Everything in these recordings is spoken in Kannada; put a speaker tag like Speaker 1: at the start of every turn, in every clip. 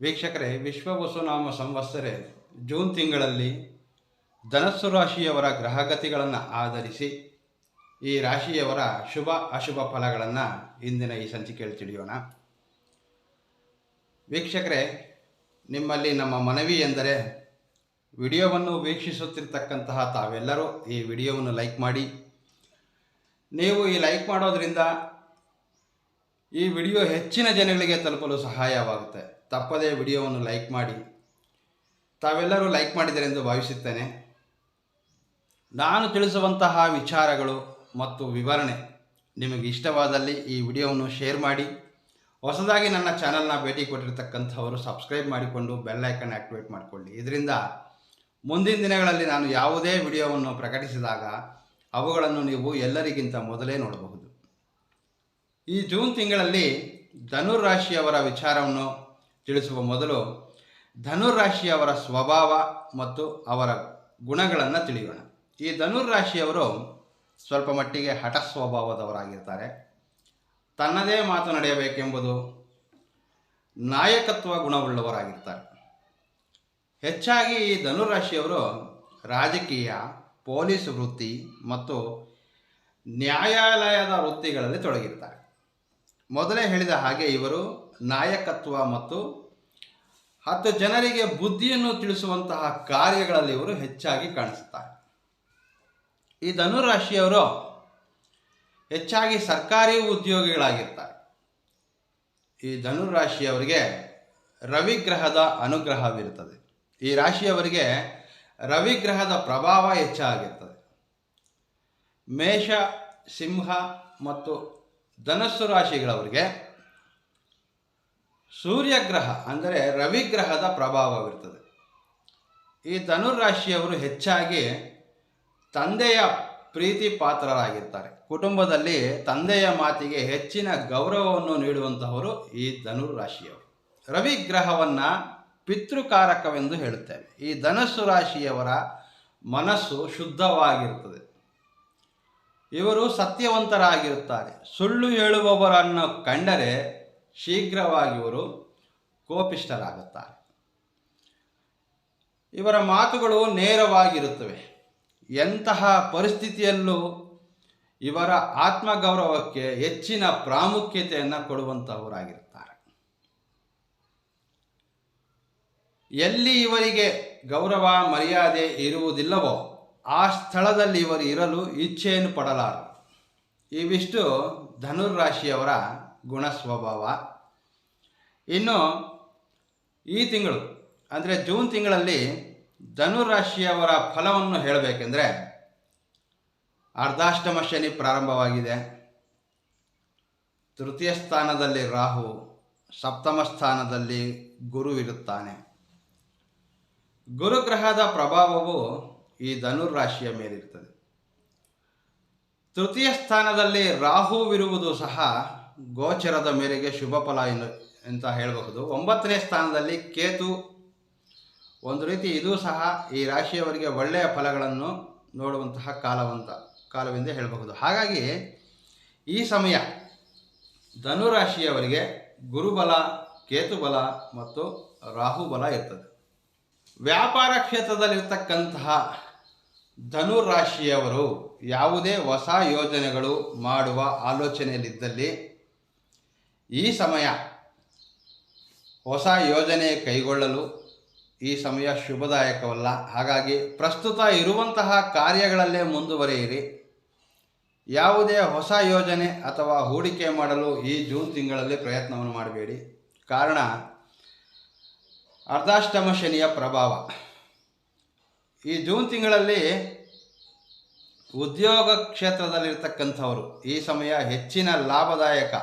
Speaker 1: ವೀಕ್ಷಕರೇ ವಿಶ್ವ ವಸುನಾಮ ಸಂವತ್ಸರೆ, ಜೂನ್ ತಿಂಗಳಲ್ಲಿ ಧನಸ್ಸು ರಾಶಿಯವರ ಗ್ರಹಗತಿಗಳನ್ನು ಆಧರಿಸಿ ಈ ರಾಶಿಯವರ ಶುಭ ಅಶುಭ ಫಲಗಳನ್ನು ಇಂದಿನ ಈ ಸಂಚಿಕೆಯಲ್ಲಿ ತಿಳಿಯೋಣ. ವೀಕ್ಷಕರೇ, ನಿಮ್ಮಲ್ಲಿ ನಮ್ಮ ಮನವಿ ಎಂದರೆ ವಿಡಿಯೋವನ್ನು ವೀಕ್ಷಿಸುತ್ತಿರ್ತಕ್ಕಂತಹ ತಾವೆಲ್ಲರೂ ಈ ವಿಡಿಯೋವನ್ನು ಲೈಕ್ ಮಾಡಿ. ನೀವು ಈ ಲೈಕ್ ಮಾಡೋದ್ರಿಂದ ಈ ವಿಡಿಯೋ ಹೆಚ್ಚಿನ ಜನಗಳಿಗೆ ತಲುಪಲು ಸಹಾಯವಾಗುತ್ತೆ. ತಪ್ಪದೇ ವಿಡಿಯೋವನ್ನು ಲೈಕ್ ಮಾಡಿ. ತಾವೆಲ್ಲರೂ ಲೈಕ್ ಮಾಡಿದರೆ ಎಂದು ಭಾವಿಸುತ್ತೇನೆ. ನಾನು ತಿಳಿಸುವಂತಹ ವಿಚಾರಗಳು ಮತ್ತು ವಿವರಣೆ ನಿಮಗೆ ಇಷ್ಟವಾದಲ್ಲಿ ಈ ವಿಡಿಯೋವನ್ನು ಶೇರ್ ಮಾಡಿ. ಹೊಸದಾಗಿ ನನ್ನ ಚಾನಲ್ನ ಭೇಟಿ ಕೊಟ್ಟಿರ್ತಕ್ಕಂಥವರು ಸಬ್ಸ್ಕ್ರೈಬ್ ಮಾಡಿಕೊಂಡು ಬೆಲ್ಲೈಕನ್ ಆ್ಯಕ್ಟಿವೇಟ್ ಮಾಡಿಕೊಳ್ಳಿ. ಇದರಿಂದ ಮುಂದಿನ ದಿನಗಳಲ್ಲಿ ನಾನು ಯಾವುದೇ ವಿಡಿಯೋವನ್ನು ಪ್ರಕಟಿಸಿದಾಗ ಅವುಗಳನ್ನು ನೀವು ಎಲ್ಲರಿಗಿಂತ ಮೊದಲೇ ನೋಡಬಹುದು. ಈ ಜೂನ್ ತಿಂಗಳಲ್ಲಿ ಧನುರ್ ರಾಶಿಯವರ ವಿಚಾರವನ್ನು ತಿಳಿಸುವ ಮೊದಲು ಧನುರಾಶಿಯವರ ಸ್ವಭಾವ ಮತ್ತು ಅವರ ಗುಣಗಳನ್ನು ತಿಳಿಯೋಣ. ಈ ಧನುರಾಶಿಯವರು ಸ್ವಲ್ಪ ಮಟ್ಟಿಗೆ ಹಠ ಸ್ವಭಾವದವರಾಗಿರ್ತಾರೆ. ತನ್ನದೇ ಮಾತು ನಡೆಯಬೇಕೆಂಬುದು ನಾಯಕತ್ವ ಗುಣವುಳ್ಳವರಾಗಿರ್ತಾರೆ. ಹೆಚ್ಚಾಗಿ ಈ ಧನುರಾಶಿಯವರು ರಾಜಕೀಯ, ಪೊಲೀಸ್ ವೃತ್ತಿ ಮತ್ತು ನ್ಯಾಯಾಲಯದ ವೃತ್ತಿಗಳಲ್ಲಿ ತೊಡಗಿರ್ತಾರೆ. ಮೊದಲೇ ಹೇಳಿದ ಹಾಗೆ ಇವರು ನಾಯಕತ್ವ ಮತ್ತು ಹತ್ತು ಜನರಿಗೆ ಬುದ್ಧಿಯನ್ನು ತಿಳಿಸುವಂತಹ ಕಾರ್ಯಗಳಲ್ಲಿ ಇವರು ಹೆಚ್ಚಾಗಿ ಕಾಣಿಸುತ್ತಾರೆ. ಈ ಧನುರಾಶಿಯವರು ಹೆಚ್ಚಾಗಿ ಸರ್ಕಾರಿ ಉದ್ಯೋಗಿಗಳಾಗಿರ್ತಾರೆ. ಈ ಧನುರಾಶಿಯವರಿಗೆ ರವಿಗ್ರಹದ ಅನುಗ್ರಹವಿರುತ್ತದೆ. ಈ ರಾಶಿಯವರಿಗೆ ರವಿಗ್ರಹದ ಪ್ರಭಾವ ಹೆಚ್ಚಾಗಿರ್ತದೆ. ಮೇಷ, ಸಿಂಹ ಮತ್ತು ಧನಸ್ಸು ರಾಶಿಗಳವರಿಗೆ ಸೂರ್ಯಗ್ರಹ ಅಂದರೆ ರವಿಗ್ರಹದ ಪ್ರಭಾವವಿರ್ತದೆ. ಈ ಧನುರಾಶಿಯವರು ಹೆಚ್ಚಾಗಿ ತಂದೆಯ ಪ್ರೀತಿ ಪಾತ್ರರಾಗಿರ್ತಾರೆ. ಕುಟುಂಬದಲ್ಲಿ ತಂದೆಯ ಮಾತಿಗೆ ಹೆಚ್ಚಿನ ಗೌರವವನ್ನು ನೀಡುವಂತಹವರು ಈ ಧನುರಾಶಿಯವರು ರವಿಗ್ರಹವನ್ನು ಪಿತೃಕಾರಕವೆಂದು ಹೇಳುತ್ತೇವೆ. ಈ ಧನಸ್ಸು ರಾಶಿಯವರ ಮನಸ್ಸು ಶುದ್ಧವಾಗಿರುತ್ತದೆ ಇವರು ಸತ್ಯವಂತರಾಗಿರುತ್ತಾರೆ. ಸುಳ್ಳು ಹೇಳುವವರನ್ನು ಕಂಡರೆ ಶೀಘ್ರವಾಗಿ ಇವರು ಕೋಪಿಷ್ಠರಾಗುತ್ತಾರೆ. ಇವರ ಮಾತುಗಳು ನೇರವಾಗಿರುತ್ತವೆ. ಎಂತಹ ಪರಿಸ್ಥಿತಿಯಲ್ಲೂ ಇವರ ಆತ್ಮಗೌರವಕ್ಕೆ ಹೆಚ್ಚಿನ ಪ್ರಾಮುಖ್ಯತೆಯನ್ನು ಕೊಡುವಂತಹವರಾಗಿರುತ್ತಾರೆ. ಎಲ್ಲಿ ಇವರಿಗೆ ಗೌರವ, ಮರ್ಯಾದೆ ಇರುವುದಿಲ್ಲವೋ ಆ ಸ್ಥಳದಲ್ಲಿ ಇವರು ಇರಲು ಇಚ್ಛೆಯನ್ನು ಪಡಲಾರು. ಇವಿಷ್ಟು ಧನುರ್ರಾಶಿಯವರ ಗುಣ ಸ್ವಭಾವ ಇನ್ನು ಈ ತಿಂಗಳು, ಅಂದರೆ ಜೂನ್ ತಿಂಗಳಲ್ಲಿ ಧನುರಾಶಿಯವರ ಫಲವನ್ನು ಹೇಳಬೇಕೆಂದರೆ ಅರ್ಧಾಷ್ಟಮ ಶನಿ ಪ್ರಾರಂಭವಾಗಿದೆ. ತೃತೀಯ ಸ್ಥಾನದಲ್ಲಿ ರಾಹು, ಸಪ್ತಮ ಸ್ಥಾನದಲ್ಲಿ ಗುರು ಇರುತ್ತಾನೆ. ಗುರುಗ್ರಹದ ಪ್ರಭಾವವು ಈ ಧನುರಾಶಿಯ ಮೇಲಿರ್ತದೆ. ತೃತೀಯ ಸ್ಥಾನದಲ್ಲಿ ರಾಹುವಿರುವುದು ಸಹ ಗೋಚರದ ಮೇರೆಗೆ ಶುಭ ಫಲ ಎಂದು ಅಂತ ಹೇಳಬಹುದು. ಒಂಬತ್ತನೇ ಸ್ಥಾನದಲ್ಲಿ ಕೇತು. ಒಂದು ರೀತಿ ಇದು ಸಹ ಈ ರಾಶಿಯವರಿಗೆ ಒಳ್ಳೆಯ ಫಲಗಳನ್ನು ನೋಡುವಂತಹ ಕಾಲವಂತ, ಕಾಲವೆಂದೇ ಹೇಳಬಹುದು. ಹಾಗಾಗಿ ಈ ಸಮಯ ಧನುರಾಶಿಯವರಿಗೆ ಗುರುಬಲ, ಕೇತುಬಲ ಮತ್ತು ರಾಹುಬಲ ಇರ್ತದೆ. ವ್ಯಾಪಾರ ಕ್ಷೇತ್ರದಲ್ಲಿರ್ತಕ್ಕಂತಹ ಧನುರಾಶಿಯವರು ಯಾವುದೇ ಹೊಸ ಯೋಜನೆಗಳು ಮಾಡುವ ಆಲೋಚನೆಯಲ್ಲಿದ್ದಲ್ಲಿ ಈ ಸಮಯ ಹೊಸ ಯೋಜನೆ ಕೈಗೊಳ್ಳಲು ಈ ಸಮಯ ಶುಭದಾಯಕವಲ್ಲ. ಹಾಗಾಗಿ ಪ್ರಸ್ತುತ ಇರುವಂತಹ ಕಾರ್ಯಗಳಲ್ಲೇ ಮುಂದುವರಿಯಿರಿ. ಯಾವುದೇ ಹೊಸ ಯೋಜನೆ ಅಥವಾ ಹೂಡಿಕೆ ಮಾಡಲು ಈ ಜೂನ್ ತಿಂಗಳಲ್ಲಿ ಪ್ರಯತ್ನವನ್ನು ಮಾಡಬೇಡಿ. ಕಾರಣ ಅರ್ಧಾಷ್ಟಮ ಶನಿಯ ಪ್ರಭಾವ. ಈ ಜೂನ್ ತಿಂಗಳಲ್ಲಿ ಉದ್ಯೋಗ ಕ್ಷೇತ್ರದಲ್ಲಿರ್ತಕ್ಕಂಥವರು, ಈ ಸಮಯ ಹೆಚ್ಚಿನ ಲಾಭದಾಯಕ.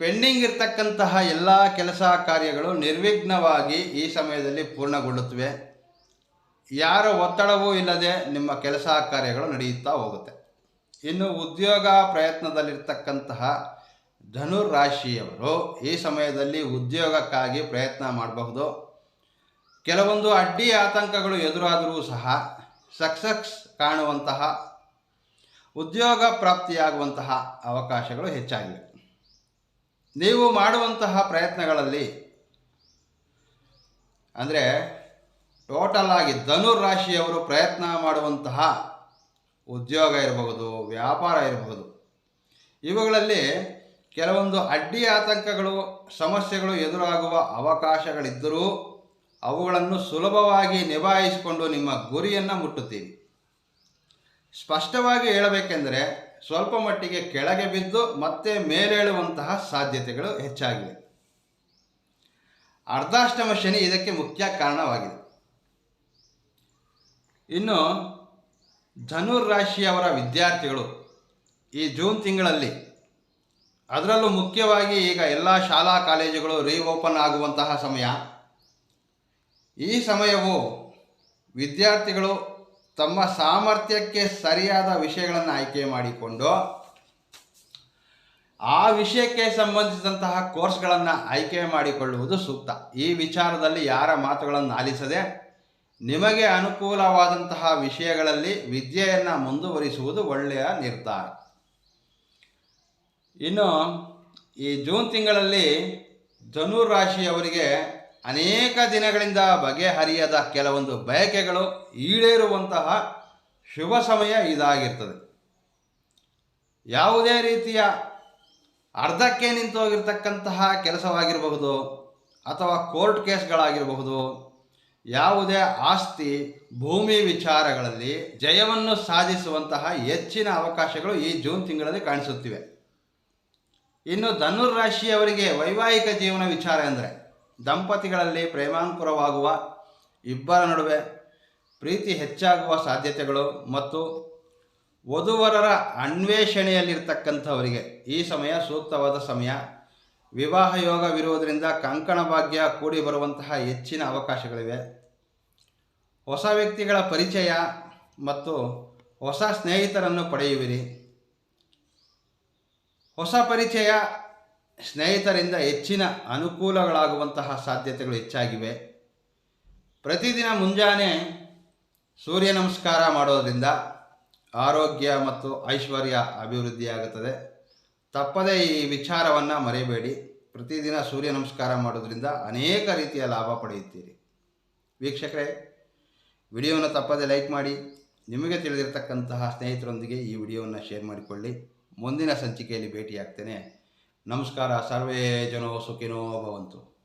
Speaker 1: ಪೆಂಡಿಂಗ್ ಇರ್ತಕ್ಕಂತಹ ಎಲ್ಲ ಕೆಲಸ ಕಾರ್ಯಗಳು ನಿರ್ವಿಘ್ನವಾಗಿ ಈ ಸಮಯದಲ್ಲಿ ಪೂರ್ಣಗೊಳ್ಳುತ್ತವೆ. ಯಾರ ಒತ್ತಡವೂ ಇಲ್ಲದೆ ನಿಮ್ಮ ಕೆಲಸ ಕಾರ್ಯಗಳು ನಡೆಯುತ್ತಾ ಹೋಗುತ್ತೆ. ಇನ್ನು ಉದ್ಯೋಗ ಪ್ರಯತ್ನದಲ್ಲಿರ್ತಕ್ಕಂತಹ ಧನುರಾಶಿಯವರು ಈ ಸಮಯದಲ್ಲಿ ಉದ್ಯೋಗಕ್ಕಾಗಿ ಪ್ರಯತ್ನ ಮಾಡಬಹುದು. ಕೆಲವೊಂದು ಅಡ್ಡಿ ಆತಂಕಗಳು ಎದುರಾದರೂ ಸಹ ಸಕ್ಸಸ್ ಕಾಣುವಂತಹ ಉದ್ಯೋಗ ಪ್ರಾಪ್ತಿಯಾಗುವಂತಹ ಅವಕಾಶಗಳು ಹೆಚ್ಚಾಗಿವೆ. ನೀವು ಮಾಡುವಂತಹ ಪ್ರಯತ್ನಗಳಲ್ಲಿ ಅಂದರೆ ಟೋಟಲ್ ಆಗಿ ಧನುರ್ ರಾಶಿಯವರು ಪ್ರಯತ್ನ ಮಾಡುವಂತಹ ಉದ್ಯೋಗ ಇರಬಹುದು, ವ್ಯಾಪಾರ ಇರಬಹುದು. ಇವುಗಳಲ್ಲಿ ಕೆಲವೊಂದು ಅಡ್ಡಿ ಆತಂಕಗಳು, ಸಮಸ್ಯೆಗಳು ಎದುರಾಗುವ ಅವಕಾಶಗಳಿದ್ದರೂ ಅವುಗಳನ್ನು ಸುಲಭವಾಗಿ ನಿಭಾಯಿಸಿಕೊಂಡು ನಿಮ್ಮ ಗುರಿಯನ್ನು ಮುಟ್ಟುತ್ತೀರಿ. ಸ್ಪಷ್ಟವಾಗಿ ಹೇಳಬೇಕೆಂದರೆ ಸ್ವಲ್ಪ ಮಟ್ಟಿಗೆ ಕೆಳಗೆ ಬಿದ್ದು ಮತ್ತೆ ಮೇಲೇಳುವಂತಹ ಸಾಧ್ಯತೆಗಳು ಹೆಚ್ಚಾಗಿವೆ. ಅರ್ಧಾಷ್ಟಮ ಶನಿ ಇದಕ್ಕೆ ಮುಖ್ಯ ಕಾರಣವಾಗಿದೆ. ಇನ್ನು ಧನುರ್ ರಾಶಿಯವರ ವಿದ್ಯಾರ್ಥಿಗಳು ಈ ಜೂನ್ ತಿಂಗಳಲ್ಲಿ ಅದರಲ್ಲೂ ಮುಖ್ಯವಾಗಿ ಈಗ ಎಲ್ಲ ಶಾಲಾ ಕಾಲೇಜುಗಳು ರೀಓಪನ್ ಆಗುವಂತಹ ಸಮಯ. ಈ ಸಮಯವು ವಿದ್ಯಾರ್ಥಿಗಳು ತಮ್ಮ ಸಾಮರ್ಥ್ಯಕ್ಕೆ ಸರಿಯಾದ ವಿಷಯಗಳನ್ನು ಆಯ್ಕೆ ಮಾಡಿಕೊಂಡು ಆ ವಿಷಯಕ್ಕೆ ಸಂಬಂಧಿಸಿದಂತಹ ಕೋರ್ಸ್ಗಳನ್ನು ಆಯ್ಕೆ ಮಾಡಿಕೊಳ್ಳುವುದು ಸೂಕ್ತ. ಈ ವಿಚಾರದಲ್ಲಿ ಯಾರ ಮಾತುಗಳನ್ನು ಆಲಿಸದೆ ನಿಮಗೆ ಅನುಕೂಲವಾದಂತಹ ವಿಷಯಗಳಲ್ಲಿ ವಿದ್ಯೆಯನ್ನು ಮುಂದುವರಿಸುವುದು ಒಳ್ಳೆಯ ನಿರ್ಧಾರ. ಇನ್ನು ಈ ಜೂನ್ ತಿಂಗಳಲ್ಲಿ ಧನುರ್ ರಾಶಿಯವರಿಗೆ ಅನೇಕ ದಿನಗಳಿಂದ ಬಗೆಹರಿಯದ ಕೆಲವೊಂದು ಬಯಕೆಗಳು ಈಡೇರುವಂತಹ ಶುಭ ಸಮಯ ಇದಾಗಿರ್ತದೆ. ಯಾವುದೇ ರೀತಿಯ ಅರ್ಧಕ್ಕೆ ನಿಂತೋಗಿರ್ತಕ್ಕಂತಹ ಕೆಲಸವಾಗಿರಬಹುದು ಅಥವಾ ಕೋರ್ಟ್ ಕೇಸ್ಗಳಾಗಿರಬಹುದು, ಯಾವುದೇ ಆಸ್ತಿ, ಭೂಮಿ ವಿಚಾರಗಳಲ್ಲಿ ಜಯವನ್ನು ಸಾಧಿಸುವಂತಹ ಹೆಚ್ಚಿನ ಅವಕಾಶಗಳು ಈ ಜೂನ್ ತಿಂಗಳಲ್ಲಿ ಕಾಣಿಸುತ್ತಿವೆ. ಇನ್ನು ಧನುರ್ ರಾಶಿಯವರಿಗೆ ವೈವಾಹಿಕ ಜೀವನ ವಿಚಾರ ಎಂದರೆ ದಂಪತಿಗಳಲ್ಲಿ ಪ್ರೇಮಾಂಕುರವಾಗುವ ಇಬ್ಬರ ನಡುವೆ ಪ್ರೀತಿ ಹೆಚ್ಚಾಗುವ ಸಾಧ್ಯತೆಗಳು ಮತ್ತು ವಧುವರರ ಅನ್ವೇಷಣೆಯಲ್ಲಿರ್ತಕ್ಕಂಥವರಿಗೆ ಈ ಸಮಯ ಸೂಕ್ತವಾದ ಸಮಯ. ವಿವಾಹ ಯೋಗವಿರುವುದರಿಂದ ಕಂಕಣ ಭಾಗ್ಯ ಕೂಡಿ ಬರುವಂತಹ ಹೆಚ್ಚಿನ ಅವಕಾಶಗಳಿವೆ. ಹೊಸ ವ್ಯಕ್ತಿಗಳ ಪರಿಚಯ ಮತ್ತು ಹೊಸ ಸ್ನೇಹಿತರನ್ನು ಪಡೆಯುವಿರಿ. ಹೊಸ ಪರಿಚಯ ಸ್ನೇಹಿತರಿಂದ ಹೆಚ್ಚಿನ ಅನುಕೂಲಗಳಾಗುವಂತಹ ಸಾಧ್ಯತೆಗಳು ಹೆಚ್ಚಾಗಿವೆ. ಪ್ರತಿದಿನ ಮುಂಜಾನೆ ಸೂರ್ಯ ನಮಸ್ಕಾರ ಮಾಡೋದರಿಂದ ಆರೋಗ್ಯ ಮತ್ತು ಐಶ್ವರ್ಯ ಅಭಿವೃದ್ಧಿಯಾಗುತ್ತದೆ. ತಪ್ಪದೇ ಈ ವಿಚಾರವನ್ನು ಮರೆಯಬೇಡಿ. ಪ್ರತಿದಿನ ಸೂರ್ಯ ನಮಸ್ಕಾರ ಮಾಡೋದರಿಂದ ಅನೇಕ ರೀತಿಯ ಲಾಭ ಪಡೆಯುತ್ತೀರಿ. ವೀಕ್ಷಕರೇ, ವಿಡಿಯೋವನ್ನು ತಪ್ಪದೇ ಲೈಕ್ ಮಾಡಿ. ನಿಮಗೆ ತಿಳಿದಿರತಕ್ಕಂತಹ ಸ್ನೇಹಿತರೊಂದಿಗೆ ಈ ವಿಡಿಯೋವನ್ನು ಶೇರ್ ಮಾಡಿಕೊಳ್ಳಿ. ಮುಂದಿನ ಸಂಚಿಕೆಯಲ್ಲಿ ಭೇಟಿಯಾಗ್ತೇನೆ. ನಮಸ್ಕಾರ. ಸರ್ವೇ ಜನೋ ಸುಖಿನೋ ಭವಂತು.